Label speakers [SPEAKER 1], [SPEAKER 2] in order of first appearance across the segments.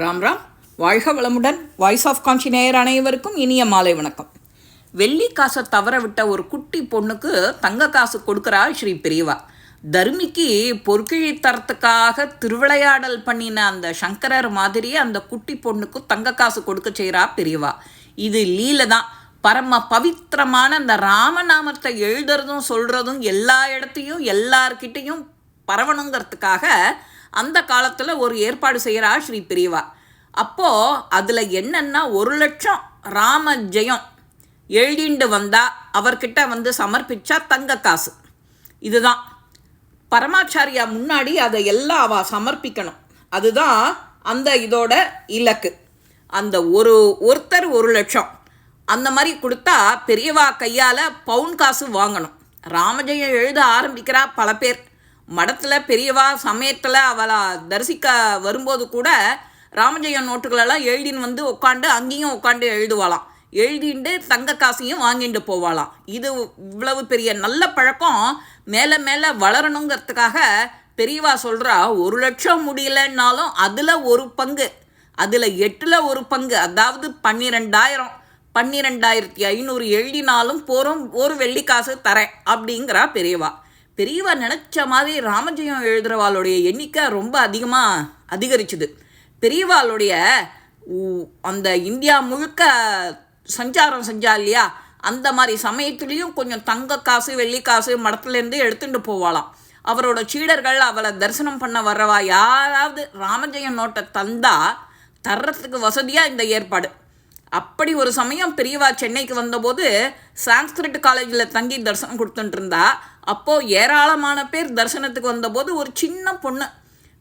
[SPEAKER 1] ராம் ராம். வாழ்க வளமுடன். Voice of கான்சி நேயர் அனைவருக்கும் இனிய மாலை வணக்கம். வெள்ளி காசை தவற விட்ட ஒரு குட்டி பொண்ணுக்கு தங்க காசு கொடுக்குறா ஸ்ரீ பெரியவா தர்மிக்கு பொற்கிழி தரத்துக்காக திருவிளையாடல் பண்ணின அந்த சங்கரர் மாதிரி அந்த குட்டி பொண்ணுக்கு தங்க காசு கொடுக்க செய்கிறா பெரியவா இது லீல தான். பரம பவித்திரமான அந்த ராமநாமத்தை எழுதுறதும் சொல்கிறதும் எல்லா இடத்தையும் எல்லார்கிட்டையும் பரவணுங்கிறதுக்காக அந்த காலத்தில் ஒரு ஏற்பாடு செய்கிறா ஸ்ரீ பெரியவா அப்போது அதில் என்னென்னா ஒரு லட்சம் ராம ஜெயம் எழுதிண்டு வந்தால் அவர்கிட்ட வந்து சமர்ப்பிச்சா தங்க காசு. இதுதான். பரமாச்சாரியா முன்னாடி அதை எல்லாம் அவ சமர்ப்பிக்கணும். அதுதான் அந்த இதோட இலக்கு. அந்த ஒரு ஒருத்தர் ஒரு லட்சம். அந்த மாதிரி கொடுத்தா பெரியவா கையால் பவுன் காசு வாங்கணும். ராமஜெயம் எழுத ஆரம்பிக்கிறா பல பேர். மடத்தில் பெரியவா சமயத்தில் அவளை தரிசிக்க வரும்போது கூட ராமஜெயம் நோட்டுகளெல்லாம் எழுதின்னு வந்து உட்காந்து அங்கேயும் உட்காந்து எழுதுவாளாம். எழுதிண்டு தங்க காசையும் வாங்கிட்டு போவாளாம். இது இவ்வளவு பெரிய நல்ல பழக்கம். மேலே மேலே வளரணுங்கிறதுக்காக பெரியவா சொல்கிறா ஒரு லட்சம் முடியலன்னாலும் அதில் ஒரு பங்கு. அதில் எட்டில் ஒரு பங்கு. அதாவது பன்னிரெண்டாயிரம். பன்னிரெண்டாயிரத்தி ஐநூறு எழுதினாலும் போகிறோம் ஒரு வெள்ளி காசு தரேன் அப்படிங்கிறா பெரியவா. பெரியவா நினச்ச மாதிரி ராமஜெயம் எழுதுகிறவாளுடைய எண்ணிக்கை ரொம்ப அதிகமாக அதிகரிச்சுது. பெரியவாளுடைய அந்த இந்தியா முழுக்க சஞ்சாரம் செஞ்சா இல்லையா அந்த மாதிரி சமயத்துலேயும் கொஞ்சம் தங்க காசு வெள்ளி காசு மடத்துலேருந்து எடுத்துட்டு போவாளாம். அவரோட சீடர்கள் அவளை தரிசனம் பண்ண வர்றவா? யாராவது ராமஜெயம் நோட்டை தந்தா தர்றதுக்கு வசதியாக இந்த ஏற்பாடு. அப்படி ஒரு சமயம் பெரியவா சென்னைக்கு வந்தபோது சான்ஸ்கிரிட் காலேஜில் தங்கி தரிசனம் கொடுத்துட்டு இருந்தா அப்போது ஏராளமான பேர் தரிசனத்துக்கு வந்தபோது ஒரு சின்ன பொண்ணு.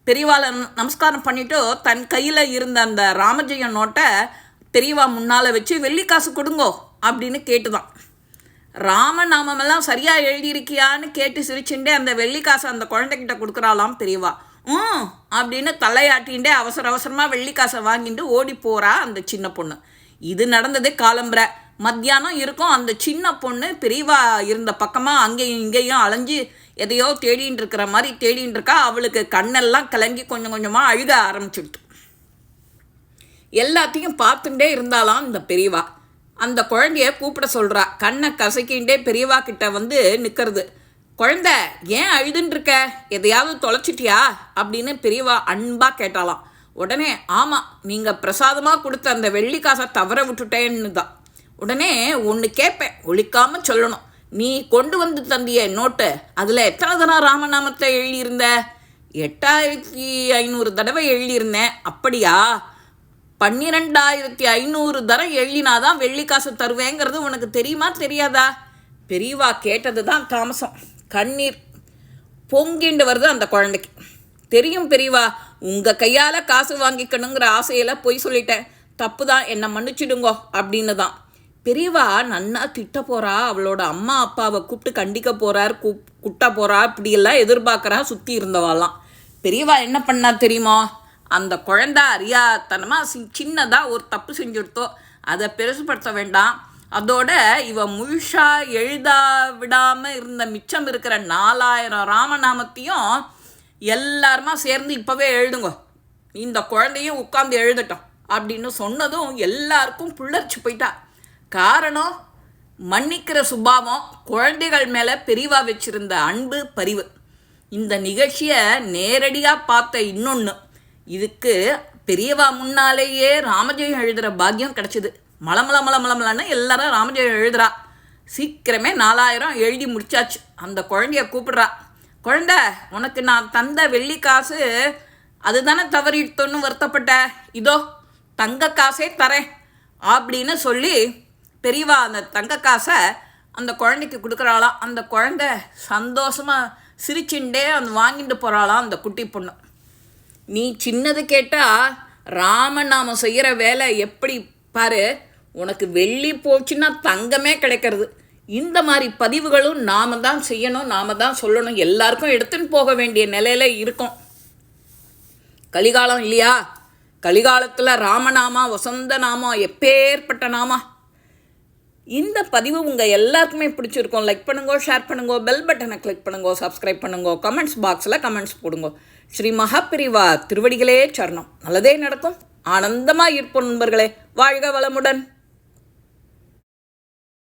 [SPEAKER 1] பெரியவாளை நமஸ்காரம் பண்ணிவிட்டு தன் கையில் இருந்த அந்த ராமஜெய நோட்டை பெரியவா முன்னால் வச்சு வெள்ளி காசு கொடுங்கோ அப்படின்னு கேட்டுதான். ராமநாமமெல்லாம் சரியாக எழுதியிருக்கியான்னு கேட்டு சிரிச்சுட்டே அந்த வெள்ளி காசை அந்த குழந்தைகிட்ட கொடுக்குறாளாம் பெரியவா. ம் அப்படின்னு தலையாட்டின்டே அவசர அவசரமாக வெள்ளி காசை வாங்கிட்டு ஓடி போகிறா அந்த சின்ன பொண்ணு. இது நடந்தது காலம்புரை. மத்தியானம் இருக்கும் அந்த சின்ன பொண்ணு பெரியவா இருந்த பக்கமாக அங்கேயும் இங்கேயும் அலைஞ்சு எதையோ தேடின்னு இருக்கிற மாதிரி தேடின்னு இருக்கா. அவளுக்கு கண்ணெல்லாம் கலங்கி கொஞ்சம் கொஞ்சமாக அழுக ஆரம்பிச்சுடுது எல்லாத்தையும் பார்த்துட்டே இருந்தாலாம் இந்த பெரியவா அந்த குழந்தைய கூப்பிட சொல்கிறா கண்ணை கசக்கிண்டே பெரியவா கிட்ட வந்து நிற்கிறது குழந்த ஏன் அழுதுன்னு இருக்க? எதையாவது தொலைச்சிட்டியா? அப்படின்னு பெரியவா அன்பாக கேட்டாலாம் உடனே ஆமாம் நீங்கள் பிரசாதமாக கொடுத்த அந்த வெள்ளி காசை தவற விட்டுட்டேன்னு தான் உடனே ஒன்று கேட்பேன் ஒழிக்காமல் சொல்லணும். நீ கொண்டு வந்து தந்திய நோட்டு அதில் எத்தனை தரம் ராமநாமத்தை எழுதியிருந்த? எட்டாயிரத்தி ஐநூறு தடவை எழுதியிருந்தேன். அப்படியா? பன்னிரெண்டாயிரத்தி ஐநூறு தரம் எழுதினாதான் வெள்ளி காசு தருவேங்கிறது உனக்கு தெரியுமா தெரியாதா? பெரியவா கேட்டது தான் தாமசம். கண்ணீர் பொங்கிண்டு வருது அந்த குழந்தைக்கு. தெரியும் பெரியவா உங்கள் கையால் காசு வாங்கிக்கணுங்கிற ஆசையில் பொய் சொல்லிட்டேன் தப்பு தான் என்னை மன்னிச்சிடுங்கோ அப்படின்னு தான் பெரியவா நன்னா திட்ட போகிறா அவளோட அம்மா அப்பாவை கூப்பிட்டு கண்டிக்க போகிறார் கூப் குட்ட போகிறா இப்படியெல்லாம் எதிர்பார்க்குறா சுற்றி இருந்தவாளாம். பெரியவா என்ன பண்ணா தெரியுமா? அந்த குழந்தை அறியாத்தனமாக சி சின்னதாக ஒரு தப்பு செஞ்சுடுத்தோ. அதை பெருசுப்படுத்த வேண்டாம். அதோட இவ முழுஷா எழுதா விடாமல் இருந்த மிச்சம் இருக்கிற நாலாயிரம் ராமநாமத்தையும் எல்லாருமா சேர்ந்து இப்போவே எழுதுங்க. இந்த குழந்தையும் உட்காந்து எழுதட்டும். அப்படின்னு சொன்னதும் எல்லாருக்கும் புள்ளரிச்சு போயிட்டா. காரணம் மன்னிக்கிற சுபாவம் குழந்தைகள் மேலே பெரிவா வச்சிருந்த அன்பு பரிவு. இந்த நிகழ்ச்சியை நேரடியாக பார்த்த இன்னொன்று இதுக்கு பெரியவா முன்னாலேயே ராமஜெயம் எழுதுகிற பாக்கியம் கிடச்சிது. மலமல மலமலமலன்னு எல்லாரும் ராமஜெயம் எழுதுறா. சீக்கிரமே நாலாயிரம் எழுதி முடிச்சாச்சு. அந்த குழந்தைய கூப்பிடுறா. குழந்தை உனக்கு நான் தந்த வெள்ளி காசு அதுதானே தவறிட்டோன்னு வருத்தப்பட்ட? இதோ தங்க காசே தரேன் அப்படின்னு சொல்லி பெரியவா அந்த தங்க காசை அந்த குழந்தைக்கு கொடுக்குறாளாம் அந்த குழந்தை சந்தோஷமாக சிரிச்சுண்டே அந்த வாங்கிட்டு போகிறாளாம் அந்த குட்டி பொண்ணு. நீ சின்னது கேட்டால் ராமநாமம் செய்கிற வேலை எப்படி பாரு? உனக்கு வெள்ளி போச்சுன்னா தங்கமே கிடைக்கிறது. இந்த மாதிரி பதிவுகளும் நாம தான் செய்யணும் நாம தான் சொல்லணும். எல்லாருக்கும் எடுத்துன்னு போக வேண்டிய நிலையில இருக்கும். கலிகாலம் இல்லையா? கலிகாலத்தில் ராமநாமா வசந்த நாமா எப்பேற்பட்ட நாமா? இந்த பதிவு உங்கள் எல்லாருக்குமே பிடிச்சிருக்கும். லைக் பண்ணுங்க ஷேர் பண்ணுங்க பெல் பட்டனை கிளிக் பண்ணுங்க சப்ஸ்கிரைப் பண்ணுங்க கமெண்ட்ஸ் பாக்ஸில் கமெண்ட்ஸ் போடுங்க. ஸ்ரீ மகாபிரிவா திருவடிகளே சரணம். நல்லதே நடக்கும். ஆனந்தமாக இருப்போம் நண்பர்களே. வாழ்க வளமுடன்.